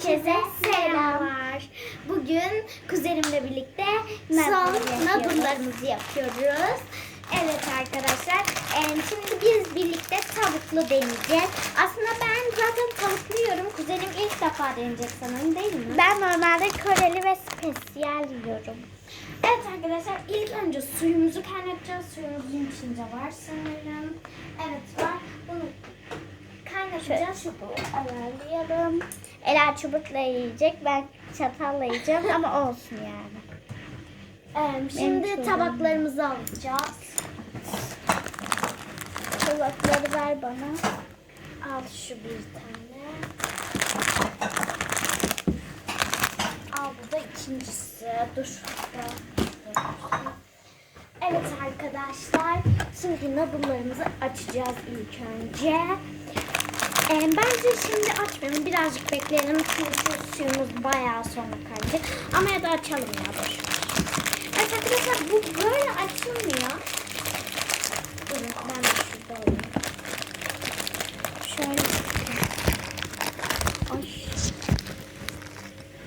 Herkese selamlar. Bugün kuzenimle birlikte son yapıyoruz. noodle'larımızı yapıyoruz. Evet arkadaşlar, şimdi biz birlikte tavuklu deneyeceğiz. Aslında ben zaten tavuklu yiyorum. Kuzenim ilk defa deneyecek sanırım değil mi? Ben normalde Koreli ve spesiyel yiyorum. Evet arkadaşlar, ilk önce suyumuzu kaynatacağız. Suyumuzun içinde var sanırım. Evet var. Bunu kaynatacağız. Ayarlayalım. Ela çubukla yiyecek. Ben çatalla yiyeceğim ama olsun yani. Şimdi tabaklarımızı alacağız. Çubukları ver bana. Al şu bir tane. Al bu da ikincisi. Dur. Evet arkadaşlar. Şimdi noodle'larımızı açacağız ilk önce. Ee, bence şimdi açmayalım. Birazcık bekleyelim. Çünkü suyumuz bayağı sonra kaynayacak. Ama ya da açalım ya. Dur. Evet arkadaşlar bu böyle açılmıyor. Durun ben de şurada alayım. Şöyle. Ay.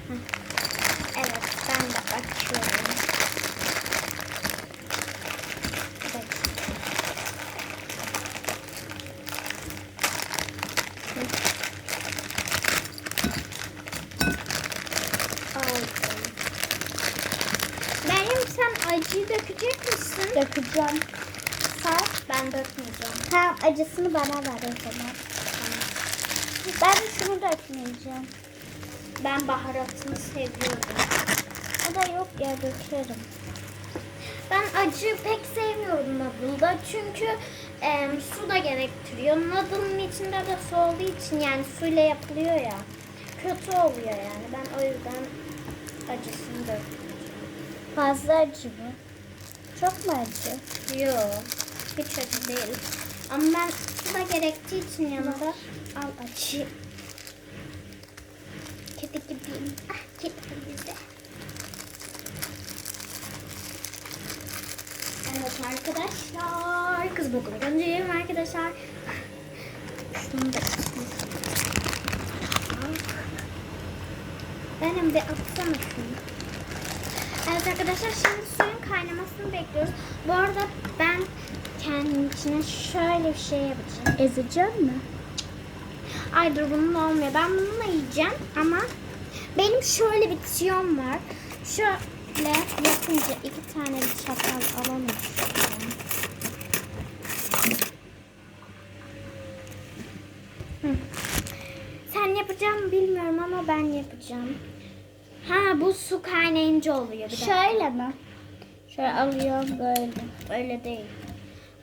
Heh. Evet ben de açıyorum. Evet. Aldım. Meryem sen acıyı Dökeceğim. Sağ. Ben dökmeyeceğim. Tamam acısını bana ver o zaman. Ben şunu dökmeyeceğim. Ben baharatını seviyorum. O da yok ya dökerim. Ben acı pek sevmiyorum noodle'da çünkü e, su da gerektiriyor. Noodle'ın içinde de su olduğu için yani suyla yapılıyor ya. Kötü oluyor yani. Ben o yüzden acısını döktüm. Fazla acı mı? Çok mu acı? Yok. Hiç acı değil. Ama ben su da gerektiği için yanında al acı. Kedi gibiyim. Ah kedi bize. Evet arkadaşlar. Kız bokunu göndereyim arkadaşlar. Şunu da. Benim bir atsana şunu. Arkadaşlar şimdi suyun kaynamasını bekliyoruz. Bu arada ben kendim içine şöyle bir şey yapacağım. Ezecek mi? Ay dur bununla olmuyor. Ben bununla yiyeceğim ama benim şöyle bir tiyom var. Şöyle yapınca iki tane bir çatal alamıyorum. Sen yapacağım bilmiyorum ama ben yapacağım. Ha bu su kaynayınca oluyor. Bir. Şöyle mi? Şöyle alıyorum böyle. Öyle değil.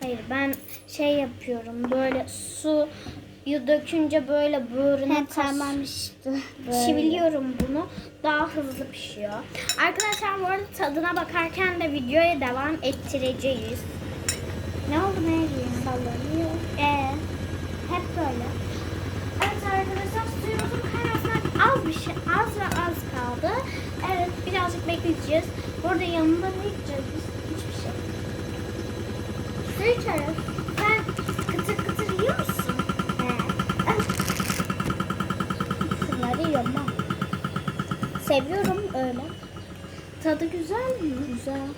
Hayır ben şey yapıyorum böyle suyu dökünce böyle böğrüne tamam işte. Böyle. Çiviliyorum bunu. Daha hızlı pişiyor. Arkadaşlar bu arada tadına bakarken de videoya devam ettireceğiz. Ne oldu Meryem? Sallanıyor. Ee, hep böyle. Evet arkadaşlar suyumuzun kaynamasına az bir şey, az ve az kaldı. Evet birazcık bekleyeceğiz. Burada yanında ne içeceğiz biz? Hiçbir şey. Su içeriz. Sen kıtır kıtır yiyor musun? Evet. Şunları yiyorum ben. Seviyorum öyle. Tadı güzel mi? Güzel.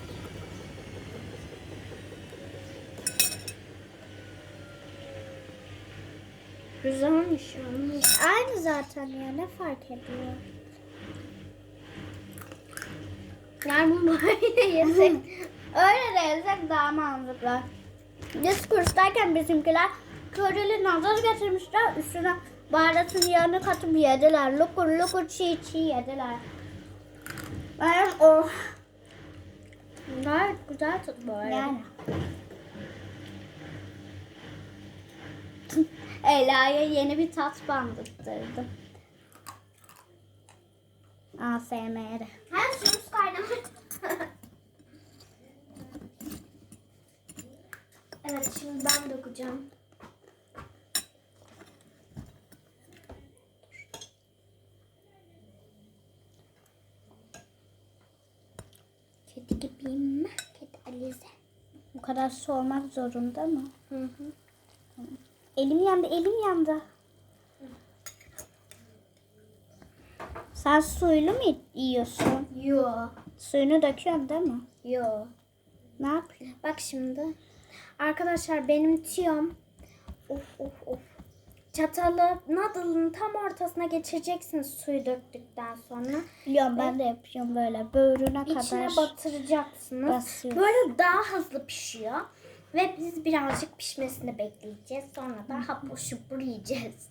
Güzelmiş yalnız. Aynı zaten ya ne fark ediyor? Yani bunu böyle yesek. Öyle de yesek daha mantıklı. Biz kurstayken bizimkiler köreli nazar getirmişler. Üstüne baharatın yağını katıp yediler. Lukur lukur çiğ çiğ yediler. Ben o Gayet güzel arada. yani. Ela'ya yeni bir tat bandırdım. ASMR. Hem suyumuz kaynamış. evet şimdi ben dökeceğim. Kedi gibiyim. Kedi Alize. Bu kadar su olmak zorunda mı? Hı hı. Elim yandı, elim yandı. Sen suyunu mu yiyorsun? Yo. Suyunu döküyorsun değil mi? Yo. Ne yapıyorsun? Bak şimdi. Arkadaşlar benim tiyom. Of of of. Çatalı noodle'ın tam ortasına geçireceksiniz suyu döktükten sonra. Biliyorum ben de yapıyorum böyle böğrüne İçine kadar. batıracaksınız. basıyoruz. Böyle daha hızlı pişiyor. Ve biz birazcık pişmesini bekleyeceğiz. Sonra da hapur şupur yiyeceğiz.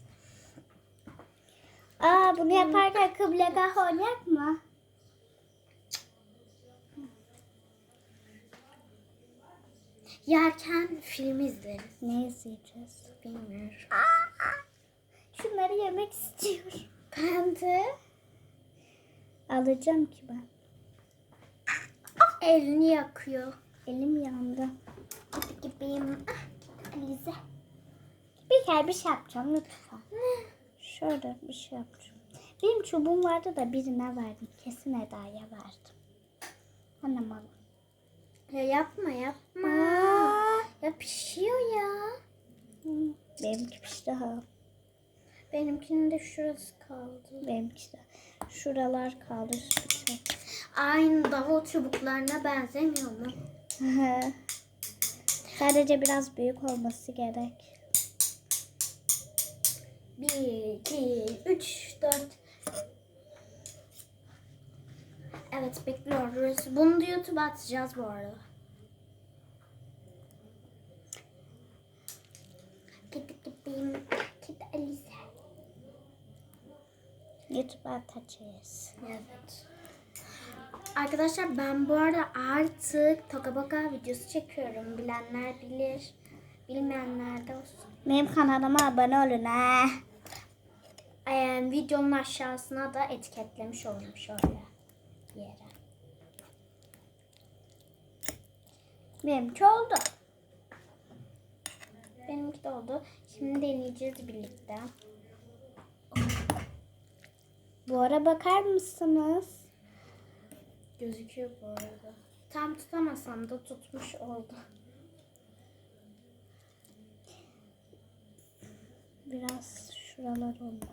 Aa bunu yaparken kıblegah oynayak mı? Yerken film izleriz. Ne izleyeceğiz? Bilmiyorum. Şunları yemek istiyorum. Ben de Alacağım ki ben. elini yakıyor. Elim yandı. Gibiyim. Alize. Bir kere bir şey yapacağım lütfen. Şöyle bir şey yapacağım. Benim çubuğum vardı da birine verdim. Kesin Eda'ya verdim. Annem alın. Ya yapma yapma. Ya pişiyor ya. Benimki pişti ha. Benimkinin de şurası kaldı. Benimki de. Şuralar kaldı. Aynı davul çubuklarına benzemiyor mu? Sadece biraz büyük olması gerek. 1, 2, 3, 4. Evet bekliyoruz. Bunu da YouTube'a atacağız bu arada. Kedi gibiyim. Kedi Alize. YouTube'a atacağız. Evet. Arkadaşlar ben bu arada artık Toka Boka videosu çekiyorum. Bilenler bilir. Bilmeyenler de olsun. Benim kanalıma abone olun ha. Ee, videonun aşağısına da etiketlemiş olayım şöyle bir yere. Benimki oldu. Benimki de oldu. Şimdi deneyeceğiz birlikte. Bu ara bakar mısınız? Gözüküyor bu arada. Tam tutamasam da tutmuş oldu. Biraz şuralar olmadı.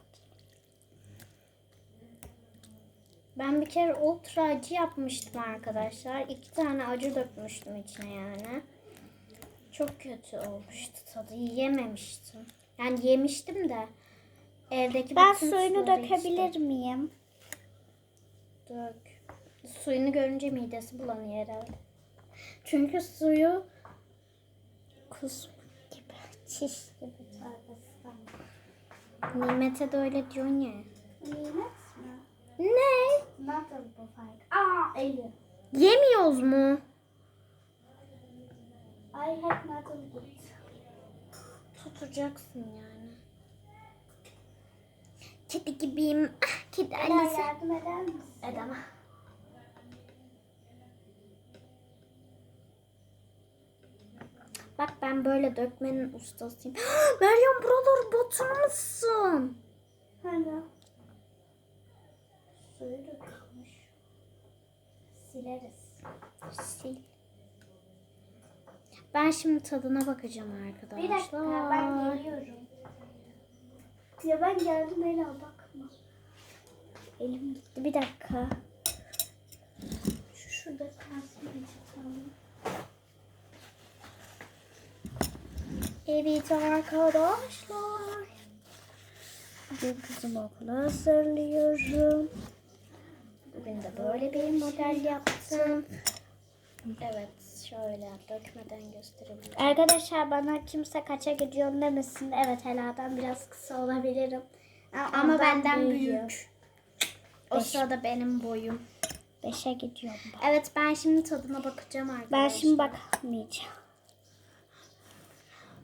Ben bir kere ultra acı yapmıştım arkadaşlar. İki tane acı dökmüştüm içine yani. Çok kötü olmuştu tadı. Yiyememiştim. Yani yemiştim de evdeki Ben suyunu dökebilir içtim. miyim? Dök. Suyunu görünce midesi bulanıyor herhalde. Çünkü suyu Kusma gibi, çiş gibi tövbe Nimet'e de öyle diyorsun ya. Nimet mi? Ne? Nasıl bu fark? Aa elim. Yemiyoruz mu? Ay hep nasıl git. Tutacaksın yani. Kedi gibiyim. Ah, Kedi Ela Alize. yardım eder misin? Edemem. Bak ben böyle dökmenin ustasıyım. Meryem buraları batırmışsın. Hani? Suyu dökülmüş. Sileriz. Sil. Ben şimdi tadına bakacağım arkadaşlar. Bir dakika ben geliyorum. Ya ben geldim Ela bakma. Elim gitti bir dakika. Şu şurada kalsın bir Evet arkadaşlar. Bugün kızım okula hazırlıyorum. Bugün de böyle bir model yaptım. Evet şöyle dökmeden gösterebilirim. Arkadaşlar bana kimse kaça gidiyorsun demesin. Evet Ela'dan biraz kısa olabilirim. Ama Ondan benden büyüyor. büyük. O Beş. sırada benim boyum. Beşe gidiyorum. Evet ben şimdi tadına bakacağım arkadaşlar. Ben şimdi bakamayacağım.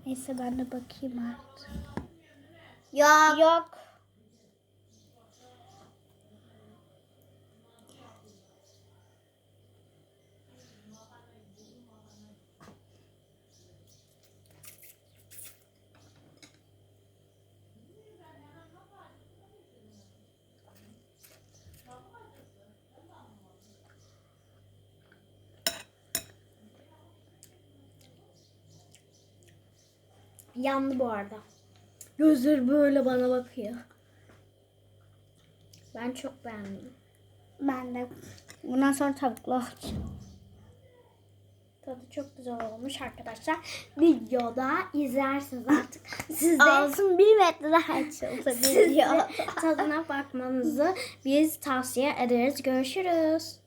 Neyse ben de bakayım artık. Ya Yok. Yandı bu arada. Gözleri böyle bana bakıyor. Ben çok beğendim. Ben de. Bundan sonra tavuklu olacağım. Tadı çok güzel olmuş arkadaşlar. Videoda izlersiniz artık. Siz de Ağzım bir metre daha açıldı siz de video. tadına bakmanızı biz tavsiye ederiz. Görüşürüz.